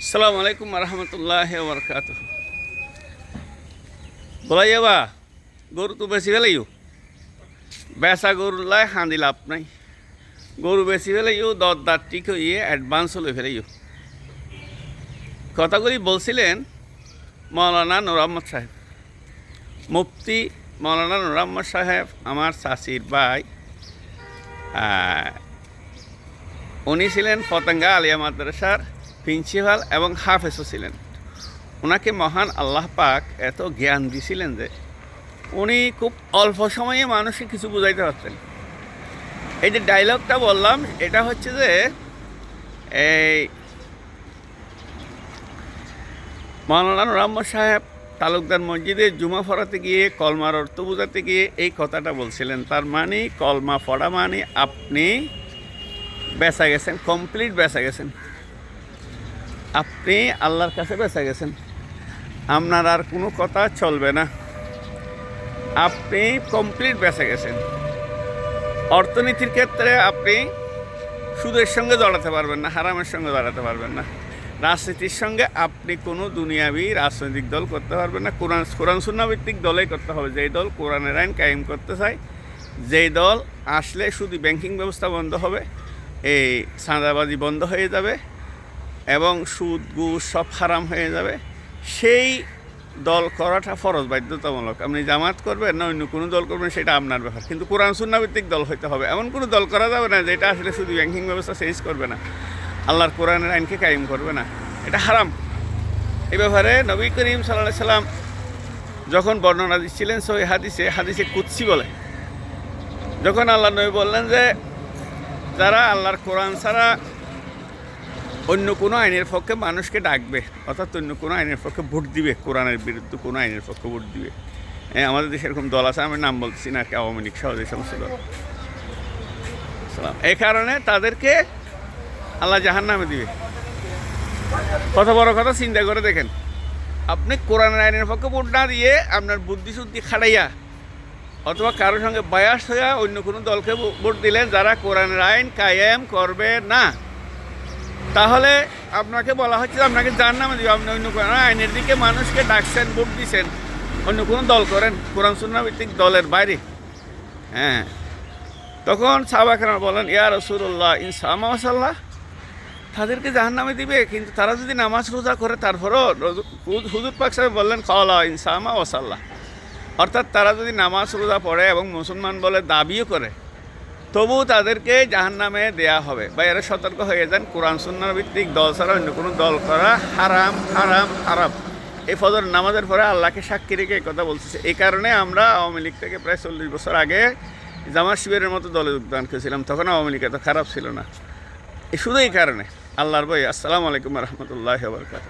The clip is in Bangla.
আসসালামু আলাইকুম রহমতুল্লাহ বরকাত বলাই যাবা, গরু তো বেশি ফেলাইও। বেচা গরু লাই হাঁদি লাভ নাই। গরু বেশি ফেলাইও, দর দাঁত ঠিক হইয়ে অ্যাডভান্স হলে ফেলাইও। কথাগুলি বলছিলেন মৌলানা নুর সাহেব। মুফতি মৌলানা নুর সাহেব, আমার চাষির ভাই উনি ছিলেন পতঙ্গা আলিয়া মাদ্রাসার প্রিন্সিপাল এবং হাফেজও ছিলেন। ওনাকে মহান আল্লাহ পাক এত জ্ঞান দিছিলেন যে উনি খুব অল্প সময়ে মানুষকে কিছু বুঝাইতে পারতেন। এই যে ডায়লগটা বললাম, এটা হচ্ছে যে এই মাওলানা রহম্মদ সাহেব তালুকদার মসজিদে জুমা ফরাতে গিয়ে কলমার অর্থ বোঝাতে গিয়ে এই কথাটা বলছিলেন। তার মানে কলমা পড়া মানে আপনি বেচা গেছেন কমপ্লিট বেচা গেছেন। আপনি আল্লাহর কাছে বেঁচে গেছেন। আপনার আর কোনো কথা চলবে না। আপনি কমপ্লিট বেঁচে গেছেন। অর্থনীতির ক্ষেত্রে আপনি সুদের সঙ্গে জড়াতে পারবেন না, হারামের সঙ্গে জড়াতে পারবেন না। রাজনীতির সঙ্গে আপনি কোনো দুনিয়াবি রাজনৈতিক দল করতে পারবেন না। কোরআন কোরআন সুন্নাভিত্তিক দলেই করতে হবে। যেই দল কোরআনের আইন কায়েম করতে চায়, যেই দল আসলে শুধু ব্যাংকিং ব্যবস্থা বন্ধ হবে, এই চাঁদাবাজি বন্ধ হয়ে যাবে। এবং সুদ, ঘুষ সব হারাম হয়ে যাবে। সেই দল করাটা ফরজ, বাধ্যতামূলক। আপনি জামাত করবেন না, অন্য কোনো দল করবেন, সেটা আপনার ব্যাপার। কিন্তু কোরআন সুন্নাভিত্তিক দল হইতে হবে। এমন কোনো দল করা যাবে না, যেটা আসলে শুধু ব্যাংকিং ব্যবস্থা চেঞ্জ করবে না। আল্লাহর কোরআনের আইনকে কায়েম করবে না। এটা হারাম। এই ব্যাপারে নবী করিম সাল্লাহ সাল্লাম যখন বর্ণনা দিচ্ছিলেন সই হাদিসে হাদিসে কুৎসি বলে, যখন আল্লাহ নবী বললেন যে, যারা আল্লাহর কোরআন ছাড়া অন্য কোনো আইনের পক্ষে মানুষকে ডাকবে, অর্থাৎ অন্য কোনো আইনের পক্ষে ভোট দিবে, কোরআনের বিরুদ্ধে কোনো আইনের পক্ষে ভোট দিবে। হ্যাঁ আমাদের দেশে এরকম দল আছে, আমি নাম বলছি না কি, আওয়ামী লীগ সহ যে সমস্ত দল। এই কারণে তাদেরকে আল্লাহ জাহান নামে দিবে। কত বড় কথা, চিন্তা করে দেখেন। আপনি কোরআনের আইনের পক্ষে ভোট না দিয়ে আপনার বুদ্ধি শুদ্ধি খাটাইয়া, অথবা কারোর সঙ্গে বায়াস হইয়া অন্য কোনো দলকে ভোট দিলেন, যারা কোরআনের আইন কায়েম করবে না তাহলে আপনাকে বলা হচ্ছে, আপনাকে যার নামে দিব, আপনি অন্য কোনো আইনের দিকে মানুষকে ডাকছেন, ভোট দিচ্ছেন অন্য কোনো দল করেন, কোরআন সুন্নাভিত্তিক দলের বাইরে। হ্যাঁ। তখন সাহবাখানা বলেন, ইয়া রসুল্লাহ ইনসামা মাসাল্লাহ তাদেরকে জাহান নামে দিবে, কিন্তু তারা যদি নামাজ রোজা করে, তারপরও হুজুর পাক সাহেব বললেন খাওয়ালা ইনসামা ওসাল্লাহ অর্থাৎ তারা যদি নামাজ রোজা পড়ে এবং মুসলমান বলে দাবিও করে তবু তাদেরকে জাহান নামে দেয়া হবে। বা এরা সতর্ক হয়ে যান। কোরআন, সুন্নার ভিত্তিক দল ছাড়া অন্য কোনো দল করা হারাম হারাম হারাম। এই ফজর নামাজের পরে আল্লাহকে সাক্ষী রেখে কথা বলতেছে। এই কারণে আমরা আওয়ামী লীগ থেকে প্রায় চল্লিশ বছর আগে জামাত শিবিরের মতো দলে যোগদান করেছিলাম। তখন আওয়ামী লীগ এত খারাপ ছিল না। শুধু এই কারণে। আল্লাহর বই আসসালামু আলাইকুম রহমতুল্লাহ বরকাত